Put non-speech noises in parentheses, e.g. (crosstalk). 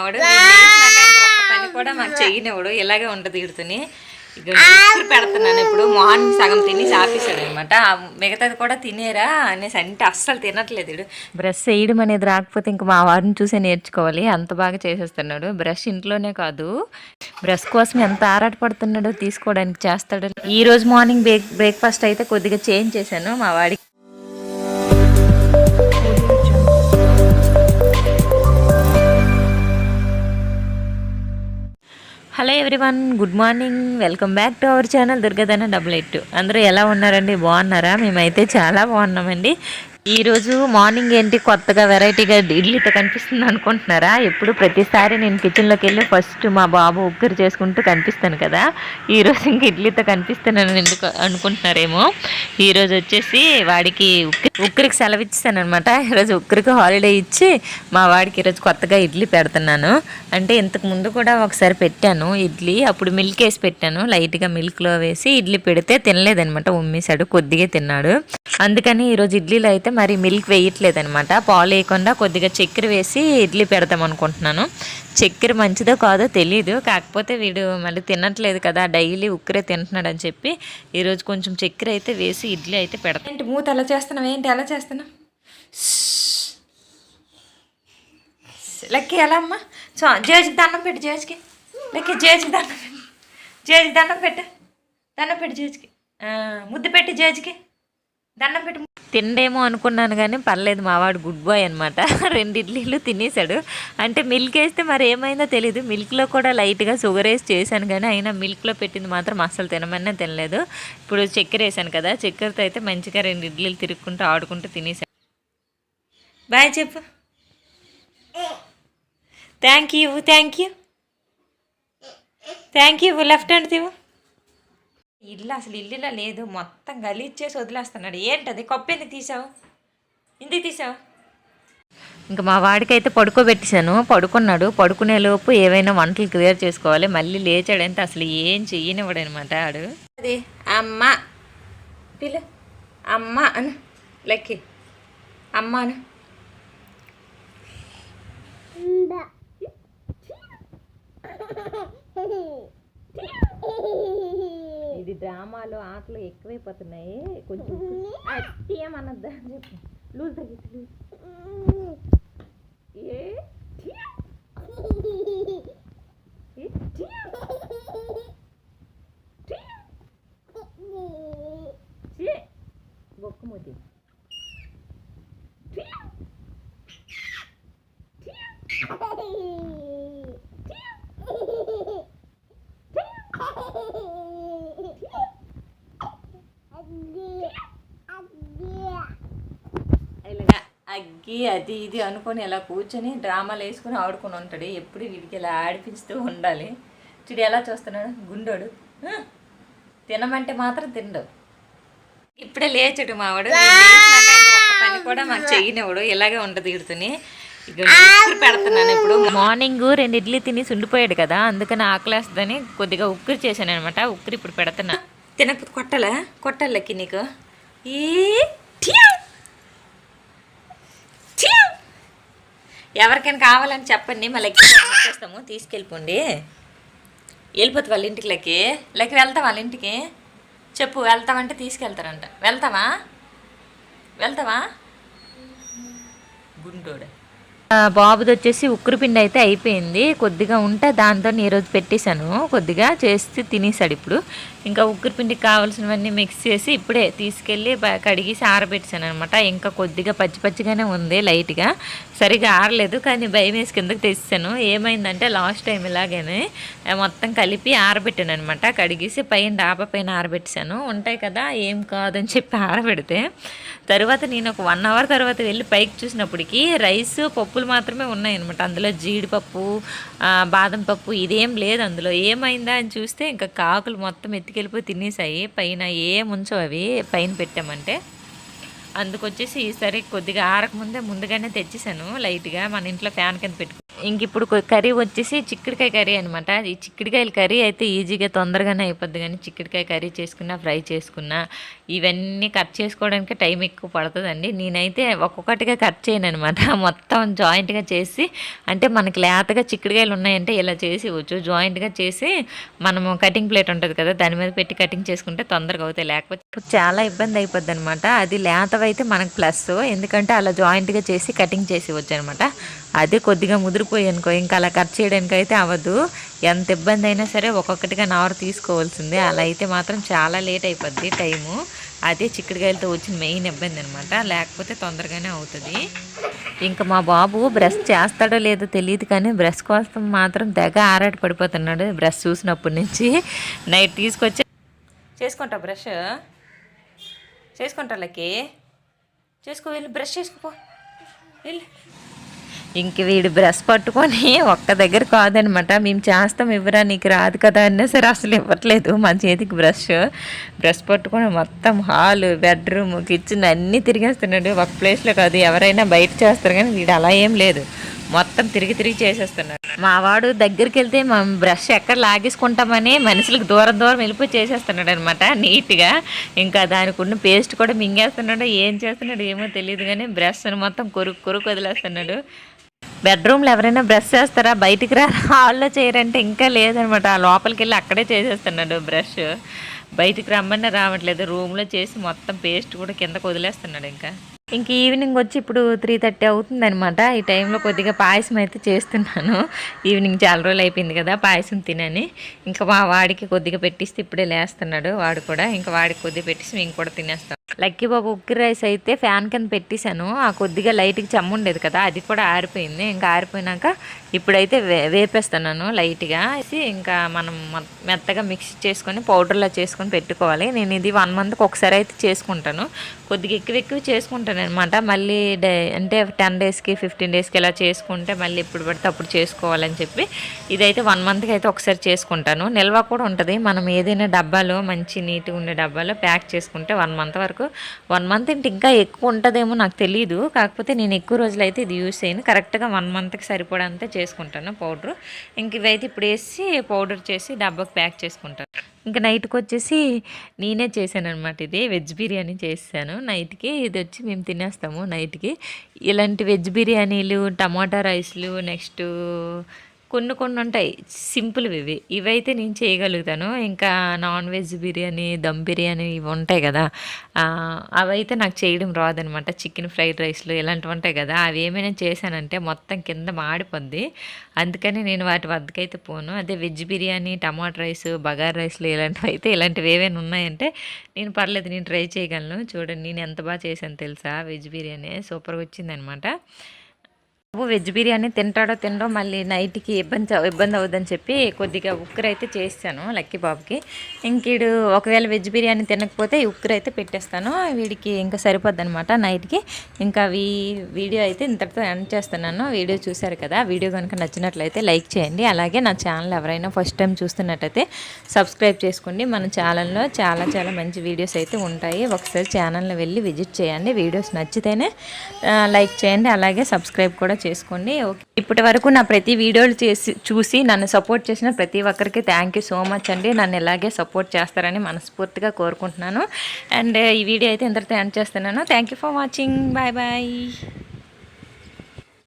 ఆవిడ పని కూడా మాకు చెయ్యనివ్వడు ఇలాగే ఉంటుంది ఇడుతుని. ఇక ఉసిరి పెడుతున్నాను. ఇప్పుడు మార్నింగ్ సగం తినేసి ఆపేసాడు అనమాట మిగతాది కూడా తినేరా అనేసి అంటే అస్సలు తినట్లేదు ఇడు. బ్రష్ వేయడం అనేది రాకపోతే ఇంక మా వారిని చూసే నేర్చుకోవాలి. అంత బాగా చేసేస్తున్నాడు. బ్రష్ ఇంట్లోనే కాదు. బ్రష్ కోసం ఎంత ఆరాటపడుతున్నాడో తీసుకోవడానికి చేస్తాడు. ఈ రోజు మార్నింగ్ బ్రేక్ బ్రేక్ఫాస్ట్ అయితే కొద్దిగా చేంజ్ చేశాను. మా వాడికి hello everyone good morning. Welcome back to our channel Durgadhana double eight అందరూ ఎలా ఉన్నారండి? బాగున్నారా? మేమైతే చాలా బాగున్నామండి. ఈరోజు మార్నింగ్ ఏంటి కొత్తగా వెరైటీగా ఇడ్లీతో కనిపిస్తుంది అనుకుంటున్నారా? ఎప్పుడు ప్రతిసారి నేను కిచెన్లోకి వెళ్ళి ఫస్ట్ మా బాబు ఉక్కరు చేసుకుంటూ కనిపిస్తాను కదా. ఈరోజు ఇంక ఇడ్లీతో కనిపిస్తానని ఎందుకు అనుకుంటున్నారేమో. ఈరోజు వచ్చేసి వాడికి ఉక్కరికి సెలవు ఇచ్చాను అనమాట ఈరోజు ఉక్కరికి హాలిడే ఇచ్చి మా వాడికి ఈరోజు కొత్తగా ఇడ్లీ పెడుతున్నాను. అంటే ఇంతకు ముందు కూడా ఒకసారి పెట్టాను ఇడ్లీ. అప్పుడు మిల్క్ వేసి పెట్టాను. లైట్గా మిల్క్లో వేసి ఇడ్లీ పెడితే తినలేదనమాట ఉమ్మేశాడు కొద్దిగా తిన్నాడు. అందుకని ఈరోజు ఇడ్లీలో అయితే మరి మిల్క్ వేయట్లేదనమాట పాలు వేయకుండా కొద్దిగా చక్కెర వేసి ఇడ్లీ పెడదాం అనుకుంటున్నాను. చక్కెర మంచిదో కాదో తెలియదు కాకపోతే వీడు మళ్ళీ తినట్లేదు కదా డైలీ ఉక్కరే తింటున్నాడు అని చెప్పి ఈరోజు కొంచెం చక్కెర అయితే వేసి ఇడ్లీ అయితే పెడతాం. ఏంటి మూత ఎలా చేస్తున్నావు? ఏంటి ఎలా చేస్తున్నావు? లెక్కి ఎలా అమ్మా? సో జేజికి దండం పెట్టు జేజ్కి. లెక్కి జేజి దండం పెట్టు. జేజి దండం పెట్టు. దండం పెట్టు జేజ్కి. ముద్దు పెట్టి జేజ్కి. దండం పెట్టి. తిండేమో అనుకున్నాను కానీ పర్లేదు మావాడు గుడ్ బాయ్ అనమాట (laughs) రెండు ఇడ్లీలు తినేసాడు అంటే మిల్క్ వేస్తే మరి ఏమైందో తెలీదు. మిల్క్లో కూడా లైట్గా షుగర్ వేసి చేశాను కానీ అయినా మిల్క్లో పెట్టింది మాత్రం అస్సలు తినమన్నా తినలేదు. ఇప్పుడు చక్కెర వేసాను కదా చక్కెరతో అయితే మంచిగా రెండు ఇడ్లీలు తిరుక్కుంటూ ఆడుకుంటూ తినేసాను బాయ్ చెప్పు. Thank you thank you thank you left hand తీవు ఇల్లు అసలు ఇల్లులా లేదు. మొత్తం గలీజ్ చేసి వదిలేస్తున్నాడు. ఏంటది? కప్పు ఎందుకు తీసావు? ఎందుకు తీసావు? ఇంకా మా వాడికైతే పడుకోబెట్టేశాను. పడుకున్నాడు. పడుకునే లోపు ఏవైనా వంటలు క్లియర్ చేసుకోవాలి. మళ్ళీ లేచాడంటే అసలు ఏం చెయ్యనివ్వడు అనమాట ఆడు. అది అమ్మ. పిల్ల అమ్మ అను. లెక్కి. అమ్మ అను. డ్రామాలో ఆటలు ఎక్కువైపోతున్నాయి. కొంచెం అన్నద్దా అని చెప్పు. లూజ్ తగ్గితే లూజ్. అగ్గి అది ఇది అనుకొని ఇలా కూర్చొని డ్రామాలు వేసుకొని ఆడుకొని ఉంటాడు. ఎప్పుడు వీడికి ఇలా ఆడిపిస్తూ ఉండాలి. చూడు ఎలా చూస్తున్నాడు? గుండోడు? తినమంటే మాత్రం తినడు. ఇప్పుడే లేచాడు మావాడు పని కూడా మాకు చెయ్యనివ్వడు ఇలాగే ఉంటుంది ఇడుతుని ఉక్కిరి పెడుతున్నాను ఇప్పుడు. మార్నింగ్ రెండు ఇడ్లీ తిని ఉండిపోయాడు కదా. అందుకని ఆకలేస్తుందని కొద్దిగా ఉక్కిరి చేశాను అనమాట ఉక్కిరి ఇప్పుడు పెడుతున్నా. తినకపోతే కొట్టాలా? కొట్టాలకి నీకు. ఈ ఎవరికైనా కావాలని చెప్పండి మళ్ళీ చేస్తాము తీసుకెళ్ళిపోండి. వెళ్ళిపోతుంది వాళ్ళ ఇంటికి లెక్కి. లెక్కి వెళ్తాం వాళ్ళ ఇంటికి? చెప్పు వెళ్తామంటే తీసుకెళ్తారంట. వెళ్తావా? వెళ్తావా? గుండోడు బాబుది వచ్చేసి ఉక్కురు పిండి అయితే అయిపోయింది. కొద్దిగా ఉంటే దాంతో ఈరోజు పెట్టేశాను. కొద్దిగా చేసి తినేసాడు ఇప్పుడు. ఇంకా ఉగ్గురు పిండికి కావాల్సినవన్నీ మిక్స్ చేసి ఇప్పుడే తీసుకెళ్ళి కడిగేసి ఆరబెట్టాను అనమాట ఇంకా కొద్దిగా పచ్చి పచ్చిగానే ఉంది లైట్గా సరిగా ఆరలేదు కానీ భయం వేసి కిందకి తెచ్చాను ఏమైందంటే లాస్ట్ టైం ఇలాగనే మొత్తం కలిపి ఆరబెట్టాను అనమాట కడిగేసి పైన డాబా పైన ఆరబెట్టాను ఉంటాయి కదా ఏం కాదని చెప్పి ఆరబెడితే తర్వాత నేను ఒక వన్ అవర్ తర్వాత వెళ్ళి పైకి చూసినప్పటికి రైస్ పప్పులు మాత్రమే ఉన్నాయి అనమాట అందులో జీడిపప్పు బాదం పప్పు ఇదేం లేదు అందులో. ఏమైందా అని చూస్తే ఇంకా కాకులు మొత్తం ఎత్తుకెళ్ళిపోయి తినేసాయి. పైన ఏం ఉంచవు అవి పైన పెట్టామంటే అందుకొచ్చేసి ఈసారి కొద్దిగా ఆరకముందే ముందుగానే తెచ్చేసాను లైట్గా మన ఇంట్లో ఫ్యాన్ కింద పెట్టుకు. ఇంక ఇప్పుడు కర్రీ వచ్చేసి చిక్కుడుకాయ కర్రీ అనమాట ఈ చిక్కుడుకాయల కర్రీ అయితే ఈజీగా తొందరగానే అయిపోద్ది కానీ చిక్కుడుకాయ కర్రీ చేసుకున్నా ఫ్రై చేసుకున్నా ఇవన్నీ కట్ చేసుకోవడానికి టైం ఎక్కువ పడుతుందండి. నేనైతే ఒక్కొక్కటిగా కట్ చేయను అనమాట (laughs) మొత్తం జాయింట్గా చేసి అంటే మనకి లేతగా చిక్కుడుకాయలు ఉన్నాయంటే ఇలా చేసి వచ్చు జాయింట్గా చేసి మనము కటింగ్ ప్లేట్ ఉంటుంది కదా దాని మీద పెట్టి కటింగ్ చేసుకుంటే తొందరగా అవుతాయి. లేకపోతే చాలా ఇబ్బంది అయిపోద్ది అనమాట అది అయితే మనకు ప్లస్ ఎందుకంటే అలా జాయింట్గా చేసి కటింగ్ చేసి వచ్చు అనమాట అదే కొద్దిగా ముదిరిపోయి అనుకో ఇంకా అలా కట్ చేయడానికి అయితే అవ్వదు. ఎంత ఇబ్బంది అయినా సరే ఒక్కొక్కటిగా నవర్ తీసుకోవాల్సిందే. అలా అయితే మాత్రం చాలా లేట్ అయిపోద్ది టైము అదే చిక్కుడుకాయలతో వచ్చిన మెయిన్ ఇబ్బంది అనమాట లేకపోతే తొందరగానే అవుతుంది. ఇంకా మా బాబు బ్రష్ చేస్తాడో లేదో తెలియదు కానీ బ్రష్ కోసం మాత్రం తెగ ఆరాట పడిపోతున్నాడు బ్రష్ చూసినప్పటి నుంచి. నైట్ తీసుకొచ్చి చేసుకుంటా బ్రష్ చేసుకుంటా లక్కి. చేసుకో వెళ్ళి బ్రష్ చేసుకుపో వెళ్ళి. ఇంక వీడు బ్రష్ పట్టుకొని ఒక్క దగ్గర కాదనమాట. మేము చేస్తాం ఇవ్వరా నీకు రాదు కదా అన్నా సరే అసలు ఇవ్వట్లేదు. మా చేతికి బ్రష్ బ్రష్ పట్టుకొని మొత్తం హాల్ బెడ్రూమ్ కిచెన్ అన్నీ తిరిగేస్తున్నాడు. ఒక ప్లేస్లో కాదు ఎవరైనా బయట చేస్తారు కానీ వీడు అలా ఏం లేదు. మొత్తం తిరిగి తిరిగి చేసేస్తున్నాడు మా వాడు దగ్గరికి వెళ్తే మా బ్రష్ ఎక్కడ లాగేసుకుంటామని మనుషులకు దూరం దూరం వెళ్ళిపోయి చేసేస్తున్నాడు అనమాట నీట్గా. ఇంకా దానికి ఉన్న పేస్ట్ కూడా మింగేస్తున్నాడు ఏం చేస్తున్నాడు ఏమో తెలియదు కానీ బ్రష్ మొత్తం కొరుకు కొరుకు వదిలేస్తున్నాడు. బెడ్రూమ్లో ఎవరైనా బ్రష్ చేస్తారా? బయటికి రా హాల్లో చేయరంటే ఇంకా లేదనమాట ఆ లోపలికి వెళ్ళి అక్కడే చేసేస్తున్నాడు బ్రష్. బయటికి రమ్మన్నా రావట్లేదు. రూమ్లో చేసి మొత్తం పేస్ట్ కూడా కిందకు వదిలేస్తున్నాడు ఇంకా. ఇంక ఈవినింగ్ వచ్చి ఇప్పుడు త్రీ థర్టీ అవుతుంది అనమాట ఈ టైంలో కొద్దిగా పాయసం అయితే చేస్తున్నాను. ఈవినింగ్ చాలా రోజులు అయిపోయింది కదా పాయసం తినని. ఇంకా మా వాడికి కొద్దిగా పెట్టిస్తే ఇప్పుడే లేస్తున్నాడు. వాడు కూడా ఇంకా వాడికి కొద్దిగా పెట్టేసి మేము కూడా తినేస్తాం. లక్కీ బాబు ఉక్కి రైస్ అయితే ఫ్యాన్ కింద పెట్టేశాను. ఆ కొద్దిగా లైట్కి చమ్ముండేది కదా అది కూడా ఆరిపోయింది. ఇంకా ఆరిపోయినాక ఇప్పుడైతే వే వేపేస్తున్నాను లైట్గా వేసి ఇంకా మనం మెత్తగా మిక్స్ చేసుకొని పౌడర్లో చేసుకొని పెట్టుకోవాలి. నేను ఇది వన్ మంత్కి ఒకసారి అయితే చేసుకుంటాను. కొద్దిగా ఎక్కువ ఎక్కువ చేసుకుంటాను అనమాట మళ్ళీ డే అంటే టెన్ డేస్కి ఫిఫ్టీన్ డేస్కి ఇలా చేసుకుంటే మళ్ళీ ఎప్పుడు పడితే అప్పుడు చేసుకోవాలని చెప్పి ఇదైతే వన్ మంత్కి అయితే ఒకసారి చేసుకుంటాను. నిల్వ కూడా ఉంటుంది. మనం ఏదైనా డబ్బాలో మంచి నీట్గా ఉండే డబ్బాలో ప్యాక్ చేసుకుంటే వన్ మంత్ వరకు వన్ మంత్ అంటే ఇంకా ఎక్కువ ఉంటుందేమో నాకు తెలియదు కాకపోతే నేను ఎక్కువ రోజులు అయితే ఇది యూస్ చేయను. కరెక్ట్గా వన్ మంత్కి సరిపడంతే చేసుకుంటాను పౌడర్ ఇంక ఇవైతే ఇప్పుడు వేసి పౌడర్ చేసి డబ్బాకి ప్యాక్ చేసుకుంటాను. ఇంకా నైట్కి వచ్చేసి నేనే చేశాను అనమాట ఇది. వెజ్ బిర్యానీ చేశాను నైట్కి ఇది వచ్చి మేము తినేస్తాము నైట్కి ఇలాంటి వెజ్ బిర్యానీలు టమాటా రైస్లు నెక్స్ట్ కొన్ని కొన్ని ఉంటాయి. సింపుల్వి ఇవి. ఇవైతే నేను చేయగలుగుతాను. ఇంకా నాన్ వెజ్ బిర్యానీ దమ్ బిర్యానీ ఇవి ఉంటాయి కదా. అవైతే నాకు చేయడం రాదనమాట. చికెన్ ఫ్రైడ్ రైస్లు ఇలాంటివి ఉంటాయి కదా. అవి ఏమైనా చేశానంటే మొత్తం కింద మాడిపోద్ది. అందుకని నేను వాటి వద్దకైతే పోను. అదే వెజ్ బిర్యానీ టమాటా రైస్ బగార్ రైస్లు ఇలాంటివి అయితే ఇలాంటివి ఏవైనా ఉన్నాయంటే నేను పర్లేదు నేను ట్రై చేయగలను. చూడండి నేను ఎంత బాగా చేశాను తెలుసా? వెజ్ బిర్యానీ సూపర్గా వచ్చిందనమాట. బాబు వెజ్ బిర్యానీ తింటాడో తినడో మళ్ళీ నైట్కి ఇబ్బంది ఇబ్బంది అవుద్దని చెప్పి కొద్దిగా ఉక్కర్ అయితే చేస్తాను లక్కీ బాబుకి. ఇంకీడు ఒకవేళ వెజ్ బిర్యానీ తినకపోతే ఉక్కర్ అయితే పెట్టేస్తాను. వీడికి ఇంకా సరిపోద్ది అనమాట నైట్కి. ఇంకా వీ వీడియో అయితే ఇంతటితో ఎండ్ చేస్తున్నాను. వీడియో చూశారు కదా వీడియో కనుక నచ్చినట్లయితే లైక్ చేయండి. అలాగే నా ఛానల్ ఎవరైనా ఫస్ట్ టైం చూస్తున్నట్టయితే సబ్స్క్రైబ్ చేసుకోండి. మన ఛానల్లో చాలా చాలా మంచి వీడియోస్ అయితే ఉంటాయి. ఒకసారి ఛానల్ని వెళ్ళి విజిట్ చేయండి. వీడియోస్ నచ్చితేనే లైక్ చేయండి. అలాగే సబ్స్క్రైబ్ కూడా చేసుకోండి ఓకే. ఇప్పటి వరకు నా ప్రతి వీడియోలు చేసి చూసి నన్ను సపోర్ట్ చేసిన ప్రతి ఒక్కరికి థ్యాంక్ యూ సో మచ్ అండి. నన్ను ఇలాగే సపోర్ట్ చేస్తారని మనస్ఫూర్తిగా కోరుకుంటున్నాను. అండ్ ఈ వీడియో అయితే ఇంతటితో ఎండ్ చేస్తున్నాను. Thank you for watching bye bye